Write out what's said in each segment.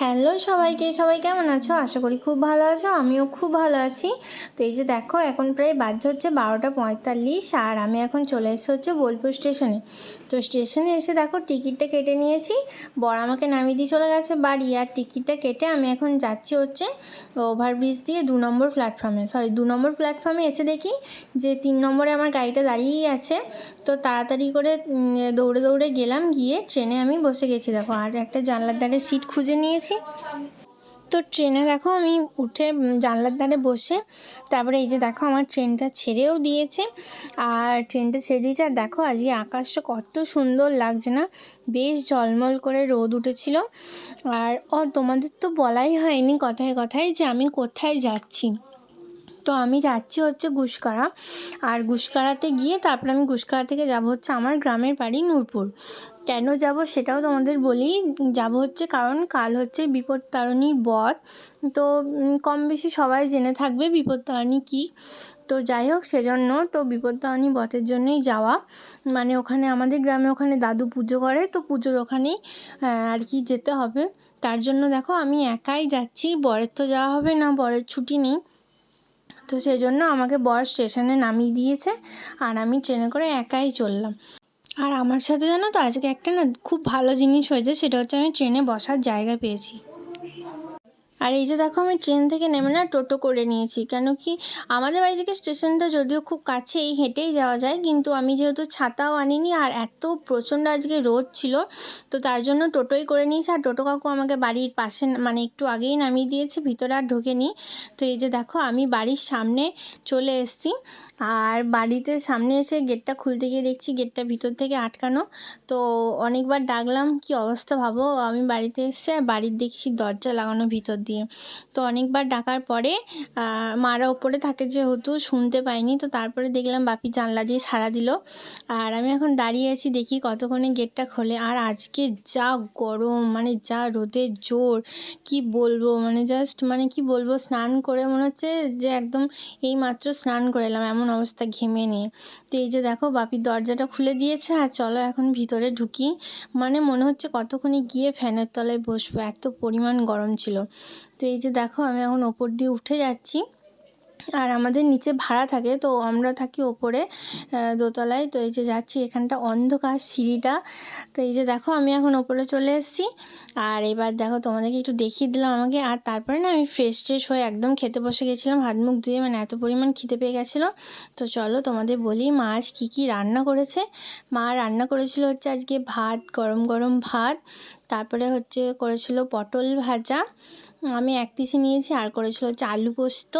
Hello সবাইকে, সবাই কেমন আছো? আশা করি খুব ভালো আছো, আমিও খুব ভালো আছি। তো এই যে দেখো, এখন প্রায় বাজছে হচ্ছে বারোটা পঁয়তাল্লিশ, আর আমি এখন চলে এসে হচ্ছে বোলপুর স্টেশনে। তো স্টেশনে এসে দেখো টিকিটটা কেটে নিয়েছি বড় আমাকে নামিয়ে দিয়ে চলে গেছে বাড়ি, আর টিকিটটা কেটে আমি এখন যাচ্ছি হচ্ছে ওভারব্রিজ দিয়ে দু নম্বর প্ল্যাটফর্মে। সরি দু নম্বর প্ল্যাটফর্মে এসে দেখি যে তিন নম্বরে আমার গাড়িটা দাঁড়িয়েই আছে। তো তাড়াতাড়ি করে দৌড়ে দৌড়ে গেলাম, গিয়ে ট্রেনে আমি বসে গেছি। দেখো, আর একটা জানলার ধারে সিট খুঁজে নিয়েছি। তো ট্রেনে দেখো আমি উঠে জানলার ধারে বসে, তারপরে এই যে দেখো আমার ট্রেনটা ছেড়েও দিয়েছে। আর ট্রেনটা ছেড়ে দিয়েছে, আর দেখো আজকে আকাশটা কত সুন্দর লাগছে না? বেশ ঝলমল করে রোদ উঠেছিল। আর, ও তোমাদের তো বলাই হয়নি কথায় কথায় যে আমি কোথায় যাচ্ছি। তো আমি যাচ্ছি হচ্ছে গুসকরা। আর গুসকরাতে গিয়ে তারপরে আমি গুসকরা থেকে যাব হচ্ছে আমার গ্রামের বাড়ি নূরপুর। কেন যাব সেটাও তোমাদের বলি। যাব হচ্ছে কারণ কাল হচ্ছে বিপত্তারিণীর বধ। তো কম বেশি সবাই জেনে থাকবে বিপত্তারিণী কী। তো যাই হোক সেজন্য তো বিপত্তারিণী বধের জন্যই যাওয়া। মানে ওখানে আমাদের গ্রামে ওখানে দাদু পুজো করে, তো পুজোর ওখানেই আর কি যেতে হবে। তার জন্য দেখো আমি একাই যাচ্ছি। বরের তো যাওয়া হবে না, বরের ছুটি নেই। তো সেই জন্য আমাকে বর স্টেশনে নামিয়ে দিয়েছে আর আমি ট্রেনে করে একাই চললাম। আর আমার সাথে জানো তো, আজকে একটা না খুব ভালো জিনিস হয়েছে, সেটা হচ্ছে আমি ট্রেনে বসার জায়গা পেয়েছি। আর এই যে দেখো আমি ট্রেন থেকে নেমে না টোটো করে নিয়েছি। কেন কি আমাদের বাড়ি থেকে স্টেশনটা যদিও খুব কাছেই হেঁটেই যাওয়া যায়, কিন্তু আমি যেহেতু ছাতাও আনিনি আর এত প্রচণ্ড আজকে রোদ ছিল, তো তার জন্য টোটোই করে নিয়েছি। আর টোটো কাকু আমাকে বাড়ির পাশে মানে একটু আগেই নামিয়ে দিয়েছে, ভিতরে আর ঢোকেনি। তো এই যে দেখো আমি বাড়ির সামনে চলে এসেছি আর বাড়িতে সামনে এসে গেটটা খুলতে গিয়ে দেখছি গেটটা ভিতর থেকে আটকানো। তো অনেকবার ডাকলাম, কি অবস্থা ভাবো? আমি বাড়িতে এসেছি আর বাড়ির দেখছি দরজা লাগানো ভিতর দিয়ে। তো অনেকবার ডাকার পরে মারা ওপরে থাকে যেহেতু শুনতে পাইনি, তো তারপরে দেখলাম বাপি জানলা দিয়ে সাড়া দিল। আর আমি এখন দাঁড়িয়ে আছি দেখি কতক্ষণে গেটটা খোলে। আর আজকে যা গরম মানে যা রোদের জোর, কি বলব মানে জাস্ট মানে কি বলব, স্নান করে মনে হচ্ছে যে একদম এই মাত্র স্নান করে এলাম, এমন অবস্থা ঘেমে নিয়ে তো এই যে দেখো বাপির দরজাটা খুলে দিয়েছে, আর চলো এখন ভিতরে ঢুকি। মানে মনে হচ্ছে কতক্ষণে গিয়ে ফ্যানের তলায় বসবো, এত পরিমাণ গরম ছিল। তো এই যে দেখো, আমি এখন ওপর দিয়ে উঠে যাচ্ছি। আর আমাদের নিচে ভাড়া থাকে, তো আমরা থাকি ওপরে দোতলায়। তো এই যে যাচ্ছি, এখানটা অন্ধকার সিঁড়িটা। তো এই যে দেখো, আমি এখন ওপরে চলে এসেছি। আর এবার দেখো, তোমাদেরকে একটু দেখিয়ে দিলাম আমাকে। আর তারপরে না, আমি ফ্রেশ ট্রেশ হয়ে একদম খেতে বসে গেছিলাম। হাত মুখ ধুয়ে মানে এত পরিমাণ খিদে পেয়ে গেছিল। তো চলো, তোমাদের বলি, মা আজ কী কী রান্না করেছে? মা রান্না করেছিল হচ্ছে আজকে ভাত, গরম গরম ভাত। তারপরে হচ্ছে করেছিল পটল ভাজা। আমি এক পিসি নিয়েছি, আর করেছিল হচ্ছে আলু পোস্ত।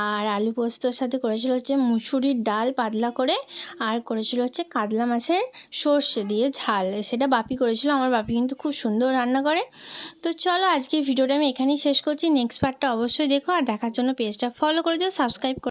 আর আলু পোস্তর সাথে করেছিল হচ্ছে মুসুরির ডাল পাতলা করে। আর করেছিল হচ্ছে কাতলা মাছের সর্ষে দিয়ে ঝাল। সেটা বাপি করেছিল, আমার বাপি কিন্তু খুব সুন্দর রান্না করে। তো চলো আজকে ভিডিওটা আমি এখানেই শেষ করছি। নেক্সট পার্টটা অবশ্যই দেখো, আর দেখার জন্য পেজটা ফলো করে দিও সাবস্ক্রাইব করে